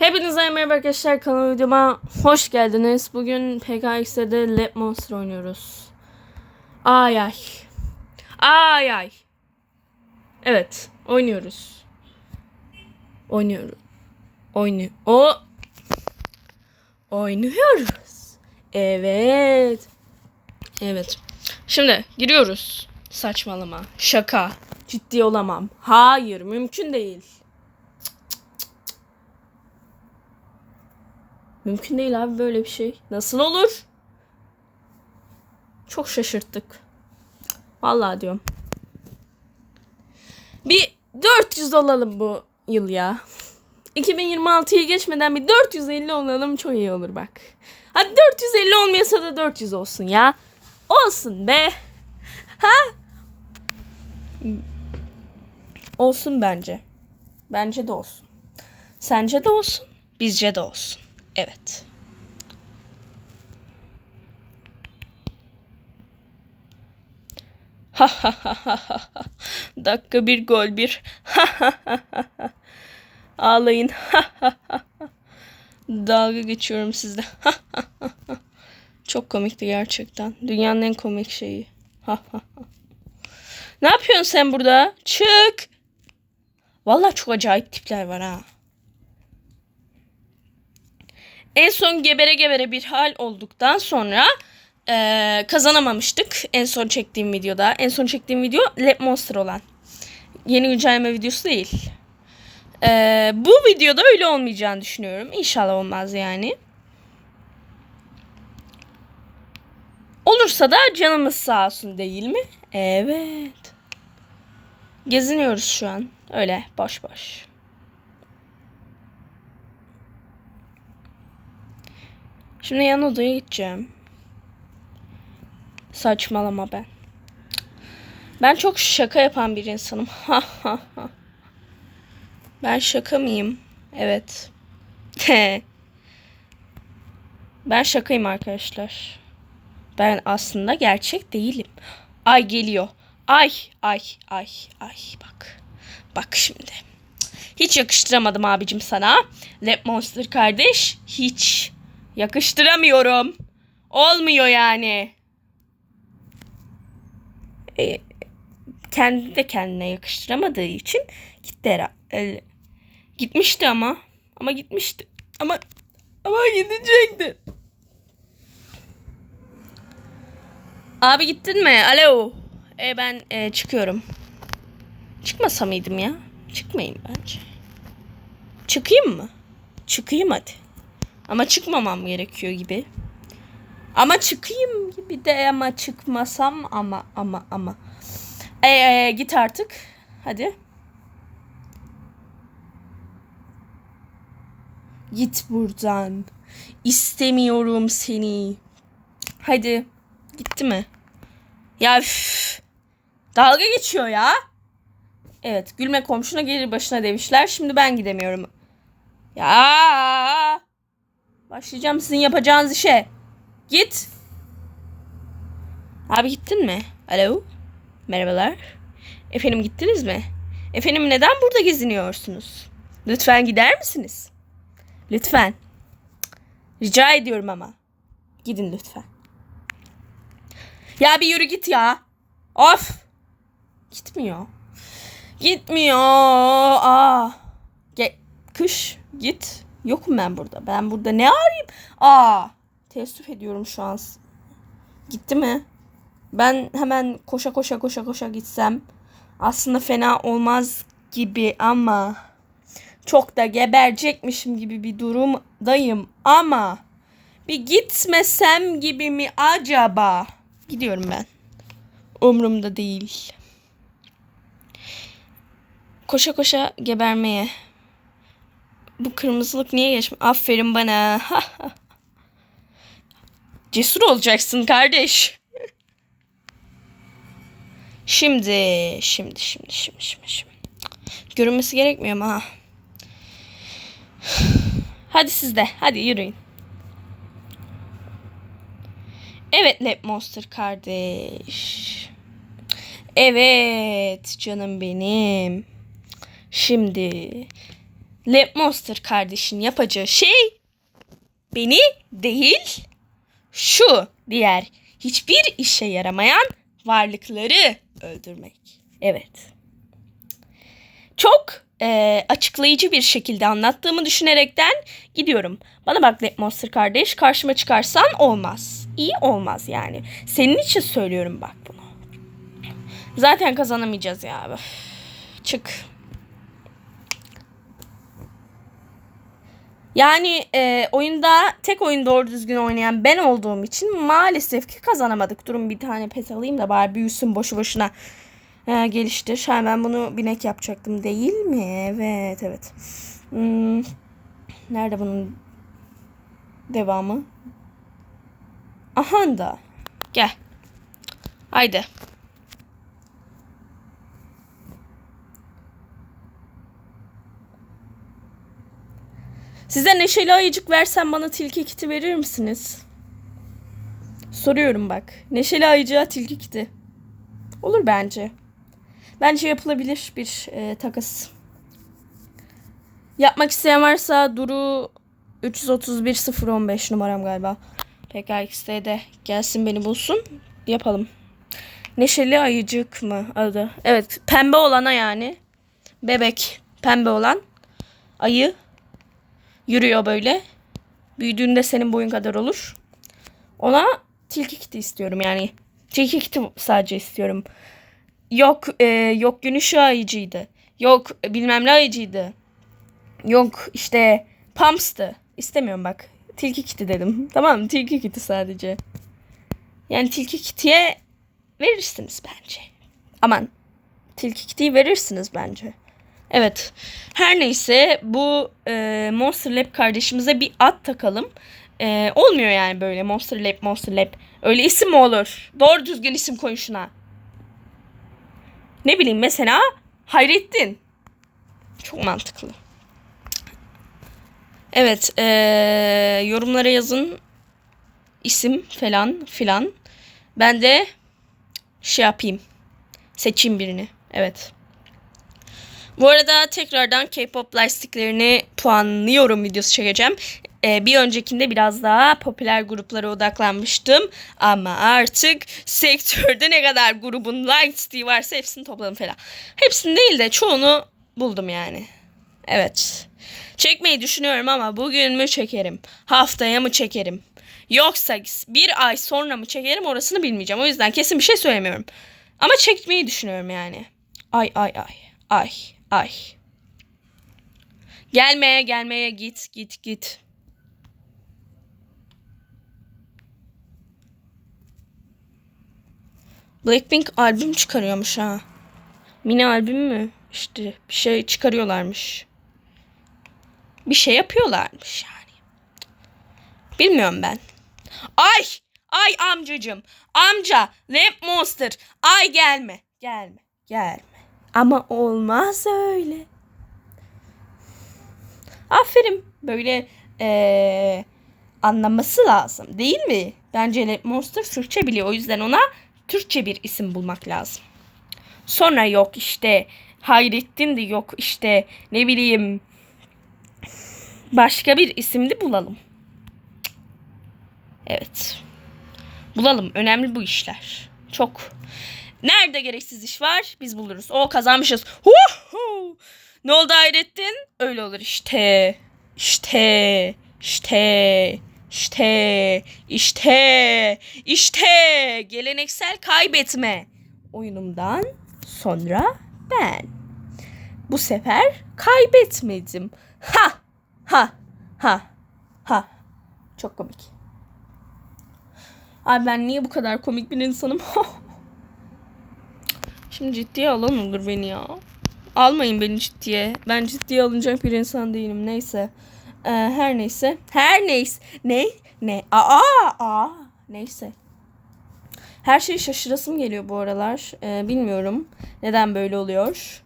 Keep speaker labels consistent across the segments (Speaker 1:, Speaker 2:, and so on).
Speaker 1: Hepinize merhaba arkadaşlar kanalıma videoma hoş geldiniz. Bugün PKX'de Lab Monster oynuyoruz. Ay ay. Ay ay. Evet oynuyoruz. Oynuyoruz. Oynuyor. O. Oynuyoruz. Evet. Evet. Şimdi giriyoruz. Saçmalama. Şaka. Ciddi olamam. Hayır mümkün değil. Mümkün değil abi böyle bir şey. Nasıl olur? Çok şaşırttık. Vallahi diyorum. Bir 400 olalım bu yıl ya. 2026'yı geçmeden bir 450 olalım çok iyi olur bak. Hadi 450 olmayasa da 400 olsun ya. Olsun be. Ha? Olsun bence. Bence de olsun. Sence de olsun. Bizce de olsun. Evet. Ha ha ha ha ha. Dakika bir gol bir. Ha ha ha ha. Ağlayın. Ha ha ha ha. Dalga geçiyorum sizle. Ha ha ha ha. Çok komikti gerçekten. Dünyanın en komik şeyi. Ha ha ha. Ne yapıyorsun sen burada? Çık. Vallahi çok acayip tipler var ha. En son gebere gebere bir hal olduktan sonra eee, kazanamamıştık. En son çektiğim videoda. En son çektiğim video Lab Monster olan. Yeni güncelleme videosu değil. Eee, bu videoda öyle olmayacağını düşünüyorum. İnşallah olmaz yani. Olursa da canımız sağ olsun değil mi? Evet. Geziniyoruz şu an. Öyle boş boş. Şimdi yan odaya gideceğim. Saçmalama ben. Ben çok şaka yapan bir insanım. Ben şaka mıyım? Evet. ben şakayım arkadaşlar. Ben aslında gerçek değilim. Ay geliyor. Ay ay ay ay bak. Bak şimdi. Hiç yakıştıramadım abicim sana. Lab Monster kardeş. Hiç. Yakıştıramıyorum. Olmuyor yani. E, kendi de kendine yakıştıramadığı için gitti herhalde. Gitmişti ama. Ama gitmişti. Ama ama gidecekti. Abi gittin mi? Alo. E, ben e, çıkıyorum. Çıkmasa mıydım ya? Çıkmayayım bence. Çıkayım mı? Çıkayım hadi. Ama çıkmamam gerekiyor gibi. Ama çıkayım gibi de ama çıkmasam ama ama ama. E, e, git artık. Hadi. Git buradan. İstemiyorum seni. Hadi. Gitti mi? Ya üf. Dalga geçiyor ya. Evet gülme komşuna gelir başına demişler. Şimdi ben gidemiyorum. Ya. Başlayacağım sizin yapacağınız işe. Git. Abi gittin mi? Alo. Merhabalar. Efendim gittiniz mi? Efendim neden burada geziniyorsunuz? Lütfen gider misiniz? Lütfen. Rica ediyorum ama. Gidin lütfen. Ya bir yürü git ya. Of. Gitmiyor. Gitmiyor. Aa. Ge kış git. Yokum ben burada. Ben burada ne arayayım? Aa. Teessüf ediyorum şu an. Gitti mi? Ben hemen koşa koşa koşa koşa gitsem aslında fena olmaz gibi ama çok da geberecekmişim gibi bir durumdayım ama bir gitmesem gibi mi acaba? Gidiyorum ben. Umrumda değil. Koşa koşa gebermeye. Bu kırmızılık niye geçmiş? Aferin bana. Cesur olacaksın kardeş. Şimdi, şimdi, şimdi, şimdi, şimdi, şimdi. Görünmesi gerekmiyor mu ha? Hadi siz de, hadi yürüyün. Evet Lab Monster kardeş. Evet canım benim. Şimdi Lab Monster kardeşin yapacağı şey beni değil şu diğer hiçbir işe yaramayan varlıkları öldürmek. Evet. Çok e, açıklayıcı bir şekilde anlattığımı düşünerekten gidiyorum. Bana bak Lab Monster kardeş karşıma çıkarsan olmaz. İyi olmaz yani. Senin için söylüyorum bak bunu. Zaten kazanamayacağız ya. Çık. Yani e, oyunda tek oyun doğru düzgün oynayan ben olduğum için maalesef ki kazanamadık. Durun bir tane pet alayım da bari büyüsün boşu boşuna e, geliştir. Ha, ben bunu binek yapacaktım değil mi? Evet evet. Hmm, nerede bunun devamı? Aha da. Gel. Haydi. Size neşeli ayıcık versem bana tilki kiti verir misiniz? Soruyorum bak. Neşeli ayıcığa tilki kiti. Olur bence. Bence yapılabilir bir e, takas. Yapmak isteyen varsa Duru 331 015 numaram galiba. PKX'de gelsin beni bulsun. Yapalım. Neşeli ayıcık mı adı? Evet pembe olana yani. Bebek pembe olan. Ayı yürüyor böyle. Büyüdüğünde senin boyun kadar olur. Ona tilki kiti istiyorum yani. Tilki kiti sadece istiyorum. Yok e, yok gün ayıcıydı. Yok bilmem ne ayıcıydı. Yok işte Pumps'tı. İstemiyorum bak. Tilki kiti dedim. Tamam mı? Tilki kiti sadece. Yani tilki kitiye verirsiniz bence. Aman. Tilki kitiyi verirsiniz bence. Evet. Her neyse bu e, Monster Lab kardeşimize bir ad takalım. E, olmuyor yani böyle Monster Lab, Monster Lab. Öyle isim mi olur? Doğru düzgün isim koyun şuna. Ne bileyim mesela Hayrettin. Çok mantıklı. Evet. E, yorumlara yazın. isim falan filan. Ben de şey yapayım. Seçeyim birini. Evet. Bu arada tekrardan K-pop lastiklerini puanlıyorum videosu çekeceğim. Ee, bir öncekinde biraz daha popüler gruplara odaklanmıştım. Ama artık sektörde ne kadar grubun listiği varsa hepsini topladım falan. Hepsini değil de çoğunu buldum yani. Evet. Çekmeyi düşünüyorum ama bugün mü çekerim? Haftaya mı çekerim? Yoksa bir ay sonra mı çekerim orasını bilmeyeceğim. O yüzden kesin bir şey söylemiyorum. Ama çekmeyi düşünüyorum yani. Ay ay ay. Ay ay. Gelmeye gelmeye git git git. Blackpink albüm çıkarıyormuş ha. Mini albüm mü? İşte bir şey çıkarıyorlarmış. Bir şey yapıyorlarmış yani. Bilmiyorum ben. Ay! Ay amcacım. Amca. Lamp Monster. Ay gelme. Gelme. Gelme. Ama olmaz öyle. Aferin. Böyle ee, anlaması lazım. Değil mi? Bence Monster Türkçe biliyor. O yüzden ona Türkçe bir isim bulmak lazım. Sonra yok işte Hayrettin de yok işte ne bileyim başka bir isim de bulalım. Evet. Bulalım. Önemli bu işler. Çok. Nerede gereksiz iş var? Biz buluruz. O kazanmışız. Huhu! Ne oldu Hayrettin? Öyle olur işte. İşte. İşte. İşte. İşte. İşte. Geleneksel kaybetme. Oyunumdan sonra ben. Bu sefer kaybetmedim. Ha. Ha. Ha. Ha. Çok komik. Abi ben niye bu kadar komik bir insanım? Şimdi ciddiye alan olur beni ya. Almayın beni ciddiye. Ben ciddiye alınacak bir insan değilim. Neyse. Ee, her neyse. Her neyse. Ne? Ne? Aa, aa. Neyse. Her şey şaşırasım geliyor bu aralar. Ee, bilmiyorum neden böyle oluyor.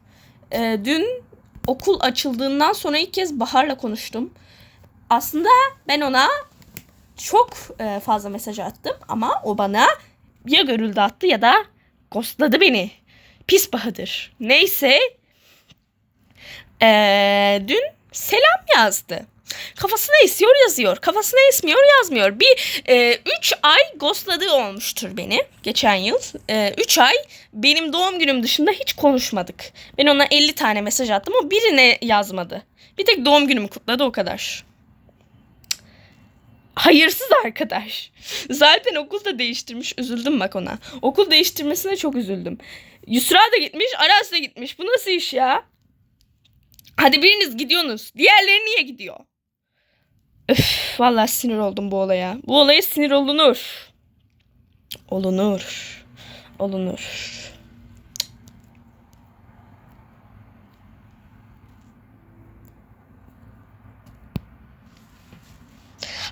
Speaker 1: Ee, dün okul açıldığından sonra ilk kez Bahar'la konuştum. Aslında ben ona çok e, fazla mesaj attım ama o bana ya görüldü attı ya da ghostladı beni. Pis Bahadır. Neyse. E, dün Selam yazdı. Kafasına esiyor yazıyor. Kafasına esmiyor yazmıyor. Bir 3 ay ghostladığı olmuştur beni geçen yıl. 3 ay benim doğum günüm dışında hiç konuşmadık. Ben ona 50 tane mesaj attım. O birine yazmadı. Bir tek doğum günümü kutladı o kadar. Hayırsız arkadaş. Zaten okul da değiştirmiş. Üzüldüm bak ona. Okul değiştirmesine çok üzüldüm. Yusra da gitmiş, Aras da gitmiş. Bu nasıl iş ya? Hadi biriniz gidiyorsunuz. Diğerleri niye gidiyor? Öf, vallahi sinir oldum bu olaya. Bu olaya sinir olunur. Olunur. Olunur.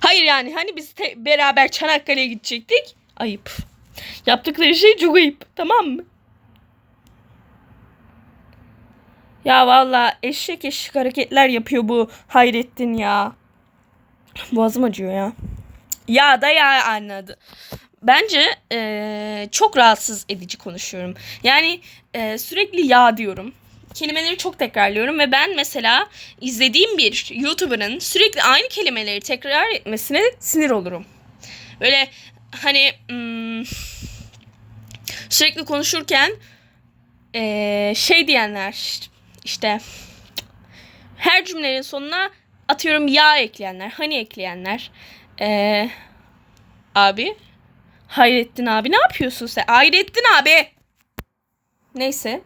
Speaker 1: Hayır yani hani biz beraber Çanakkale'ye gidecektik. Ayıp. Yaptıkları şey çok ayıp. Tamam mı? Ya valla eşek eşek hareketler yapıyor bu Hayrettin ya. Boğazım acıyor ya. Ya da ya anladı. Bence eee, çok rahatsız edici konuşuyorum. Yani eee, sürekli ya diyorum. Kelimeleri çok tekrarlıyorum ve ben mesela izlediğim bir YouTuber'ın sürekli aynı kelimeleri tekrar etmesine sinir olurum. Böyle hani hmm, sürekli konuşurken eee, şey diyenler işte her cümlenin sonuna atıyorum ya ekleyenler, hani ekleyenler. Eee abi Hayrettin abi ne yapıyorsun sen? Hayrettin abi. Neyse.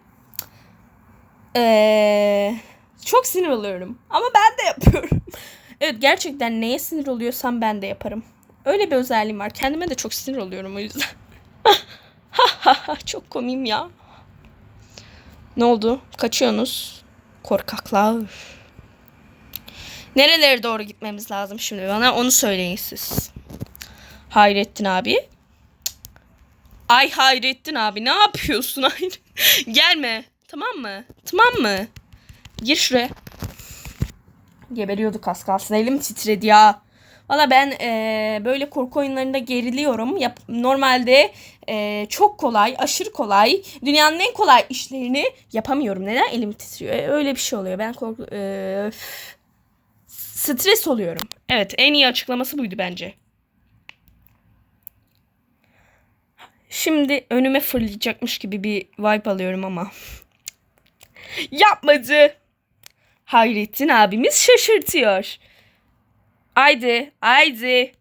Speaker 1: Eee çok sinir oluyorum. Ama ben de yapıyorum. evet gerçekten neye sinir oluyorsam ben de yaparım. Öyle bir özelliğim var. Kendime de çok sinir oluyorum o yüzden. çok komiyim ya. Ne oldu? Kaçıyorsunuz. Korkaklar. Nerelere doğru gitmemiz lazım şimdi bana onu söyleyin siz. Hayrettin abi. Ay Hayrettin abi ne yapıyorsun? Gelme. Tamam mı? Tamam mı? Gir şuraya. Geberiyorduk az kalsın. Elim titredi ya. Valla ben eee, böyle korku oyunlarında geriliyorum. Yap, normalde eee, çok kolay, aşırı kolay, dünyanın en kolay işlerini yapamıyorum. Neden? Elim titriyor. E, öyle bir şey oluyor. Ben korku... üf. stres oluyorum. Evet en iyi açıklaması buydu bence. Şimdi önüme fırlayacakmış gibi bir vibe alıyorum ama. Yapmadı. Hayrettin abimiz şaşırtıyor. Haydi, haydi.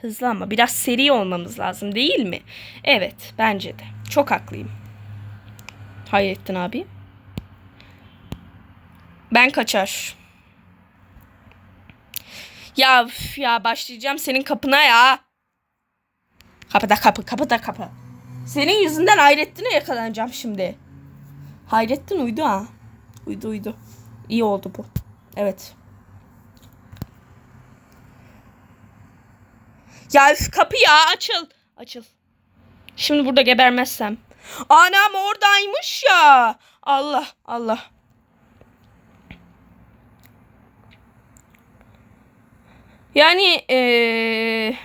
Speaker 1: Hızlı ama biraz seri olmamız lazım değil mi? Evet, bence de. Çok haklıyım. Hayrettin abi. Ben kaçar. Ya üf ya başlayacağım senin kapına ya. Kapıda kapı, kapıda kapı. Senin yüzünden Hayrettin'e yakalanacağım şimdi. Hayrettin uydu ha. Uydu uydu. İyi oldu bu. Evet. Ya üf, kapı ya açıl. Açıl. Şimdi burada gebermezsem. Anam oradaymış ya. Allah Allah. Yani eee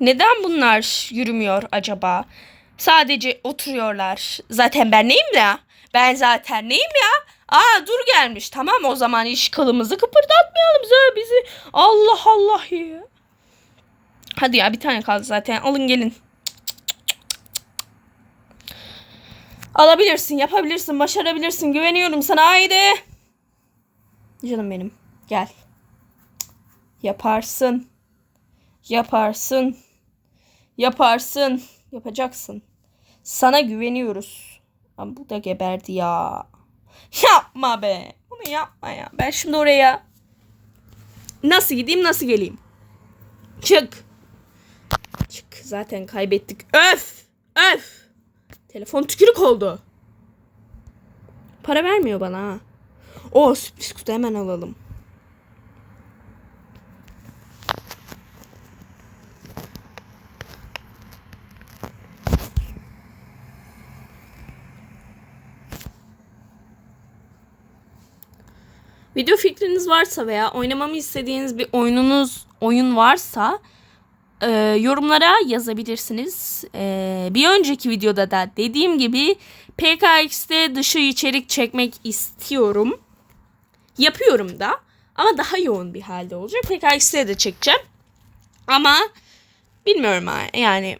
Speaker 1: neden bunlar yürümüyor acaba? Sadece oturuyorlar. Zaten ben neyim ya? Ben zaten neyim ya? Aa dur gelmiş. Tamam o zaman iş kılımızı kıpırdatmayalım bize bizi. Allah Allah ya. Hadi ya bir tane kaldı zaten. Alın gelin. Alabilirsin, yapabilirsin, başarabilirsin. Güveniyorum sana. Haydi. Canım benim. Gel. Yaparsın. Yaparsın. Yaparsın. Yapacaksın. Sana güveniyoruz. Ama bu da geberdi ya. Yapma be. Bunu yapma ya. Ben şimdi oraya nasıl gideyim nasıl geleyim? Çık. Çık. Zaten kaybettik. Öf. Öf. Telefon tükürük oldu. Para vermiyor bana ha. O sürpriz kutu hemen alalım. Video fikriniz varsa veya oynamamı istediğiniz bir oyununuz oyun varsa e, yorumlara yazabilirsiniz. E, bir önceki videoda da dediğim gibi PKX'de dışı içerik çekmek istiyorum. Yapıyorum da. Ama daha yoğun bir halde olacak. PKX'de de çekeceğim. Ama bilmiyorum yani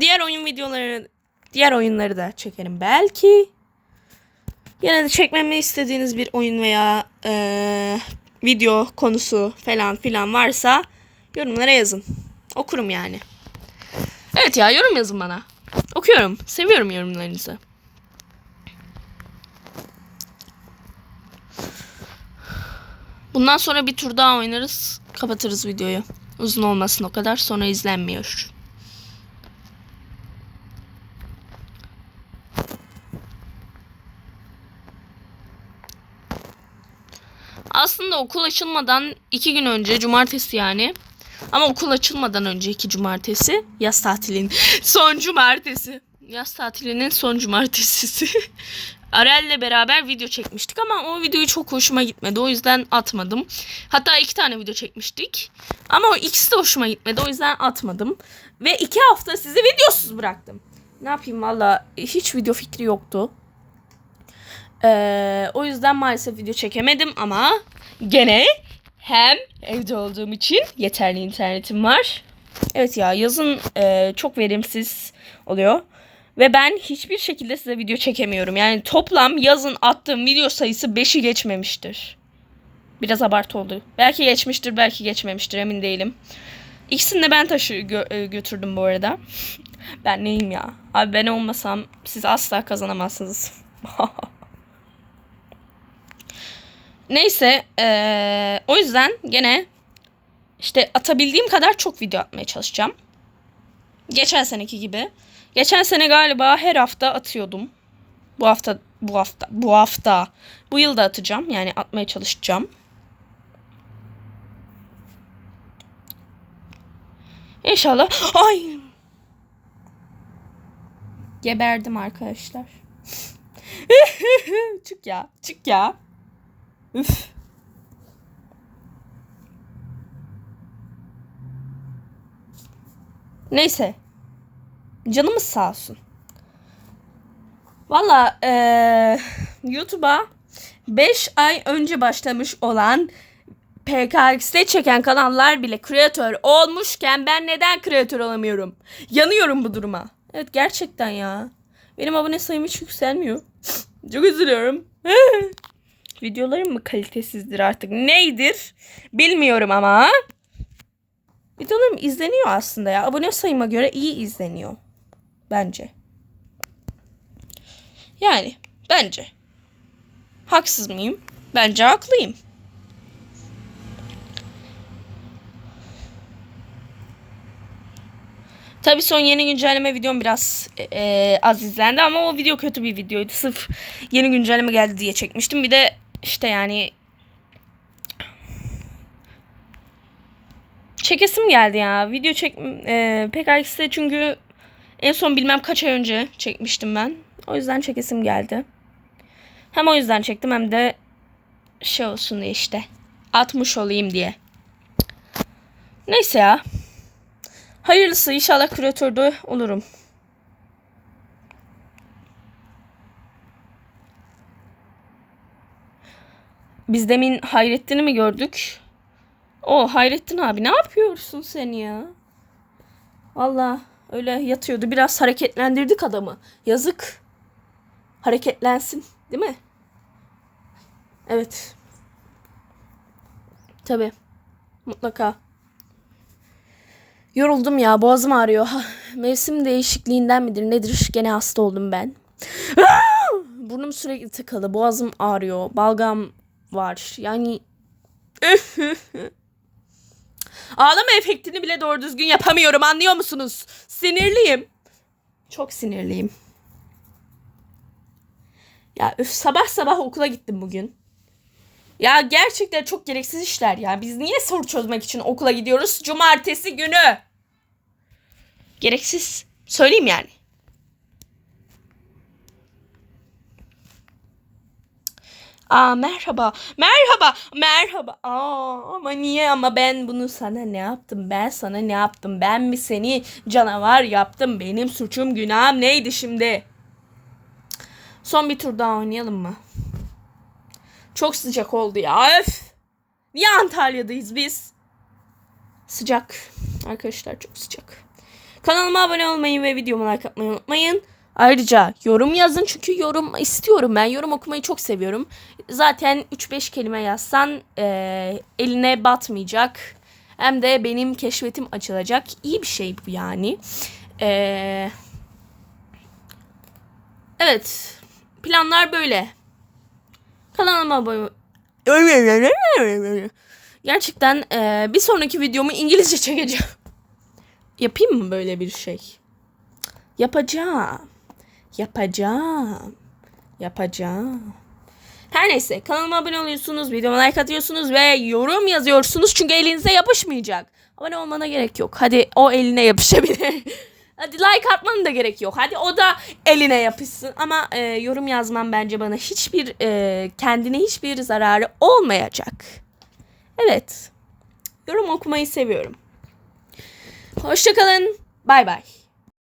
Speaker 1: diğer oyun videoları diğer oyunları da çekerim belki. Yine de çekmemi istediğiniz bir oyun veya eee, video konusu falan filan varsa yorumlara yazın. Okurum yani. Evet ya yorum yazın bana. Okuyorum. Seviyorum yorumlarınızı. Bundan sonra bir tur daha oynarız. Kapatırız videoyu. Uzun olmasın o kadar. Sonra izlenmiyor. Aslında okul açılmadan iki gün önce cumartesi yani. Ama okul açılmadan önceki cumartesi yaz tatilinin son cumartesi. Yaz tatilinin son cumartesisi. Arel'le beraber video çekmiştik ama o videoyu çok hoşuma gitmedi. O yüzden atmadım. Hatta iki tane video çekmiştik. Ama o ikisi de hoşuma gitmedi. O yüzden atmadım. Ve iki hafta sizi videosuz bıraktım. Ne yapayım valla hiç video fikri yoktu. Ee, o yüzden maalesef video çekemedim ama gene hem evde olduğum için yeterli internetim var. Evet ya yazın e, çok verimsiz oluyor. Ve ben hiçbir şekilde size video çekemiyorum. Yani toplam yazın attığım video sayısı 5'i geçmemiştir. Biraz abartı oldu. Belki geçmiştir, belki geçmemiştir emin değilim. İkisini de ben taşı gö- e, götürdüm bu arada. Ben neyim ya? Abi ben olmasam siz asla kazanamazsınız. Neyse eee, o yüzden gene işte atabildiğim kadar çok video atmaya çalışacağım. Geçen seneki gibi. Geçen sene galiba her hafta atıyordum. Bu hafta bu hafta bu hafta bu yıl da atacağım. Yani atmaya çalışacağım. İnşallah. Ay. Geberdim arkadaşlar. çık ya. Çık ya. Üf. Neyse. Canımız sağ olsun. Valla eee, YouTube'a 5 ay önce başlamış olan PKX'de çeken kanallar bile kreatör olmuşken ben neden kreatör olamıyorum? Yanıyorum bu duruma. Evet gerçekten ya. Benim abone sayım hiç yükselmiyor. Çok üzülüyorum. Videolarım mı kalitesizdir artık? Neydir? Bilmiyorum ama. Videolarım izleniyor aslında ya. Abone sayıma göre iyi izleniyor. Bence. Yani bence. Haksız mıyım? Bence haklıyım. Tabii son yeni güncelleme videom biraz e, az izlendi ama o video kötü bir videoydu. Sırf yeni güncelleme geldi diye çekmiştim. Bir de işte yani çekesim geldi ya. Video çek e, PKX'de çünkü en son bilmem kaç ay önce çekmiştim ben. O yüzden çekesim geldi. Hem o yüzden çektim hem de şey olsun diye işte. Atmış olayım diye. Neyse ya. Hayırlısı inşallah küratörde olurum. Biz demin Hayrettin'i mi gördük? O Hayrettin abi ne yapıyorsun sen ya? Valla öyle yatıyordu. Biraz hareketlendirdik adamı. Yazık. Hareketlensin değil mi? Evet. Tabi. Mutlaka. Yoruldum ya boğazım ağrıyor. Mevsim değişikliğinden midir nedir? Gene hasta oldum ben. Burnum sürekli tıkalı. Boğazım ağrıyor. Balgam var. Yani ağlama efektini bile doğru düzgün yapamıyorum. Anlıyor musunuz? Sinirliyim. Çok sinirliyim. Ya öf sabah sabah okula gittim bugün. Ya gerçekten çok gereksiz işler ya. Biz niye soru çözmek için okula gidiyoruz? Cumartesi günü. Gereksiz. Söyleyeyim yani. Aa merhaba. Merhaba. Merhaba. Aa ama niye ama ben bunu sana ne yaptım? Ben sana ne yaptım? Ben mi seni canavar yaptım? Benim suçum günahım neydi şimdi? Son bir tur daha oynayalım mı? Çok sıcak oldu ya. Öf. Niye Antalya'dayız biz? Sıcak. Arkadaşlar çok sıcak. Kanalıma abone olmayı ve videomu like atmayı unutmayın. Ayrıca yorum yazın çünkü yorum istiyorum ben. Yorum okumayı çok seviyorum. Zaten 3-5 kelime yazsan eee, eline batmayacak. Hem de benim keşfetim açılacak. İyi bir şey bu yani. Eee, evet. Planlar böyle. Kanalıma abone Gerçekten eee, bir sonraki videomu İngilizce çekeceğim. Yapayım mı böyle bir şey? Yapacağım. Yapacağım. Yapacağım. Her neyse kanalıma abone oluyorsunuz, videoma like atıyorsunuz ve yorum yazıyorsunuz çünkü elinize yapışmayacak. Abone olmana gerek yok. Hadi o eline yapışabilir. Hadi like atmanın da gerek yok. Hadi o da eline yapışsın. Ama e, yorum yazmam bence bana hiçbir e, kendine hiçbir zararı olmayacak. Evet. Yorum okumayı seviyorum. Hoşçakalın. Bay bay.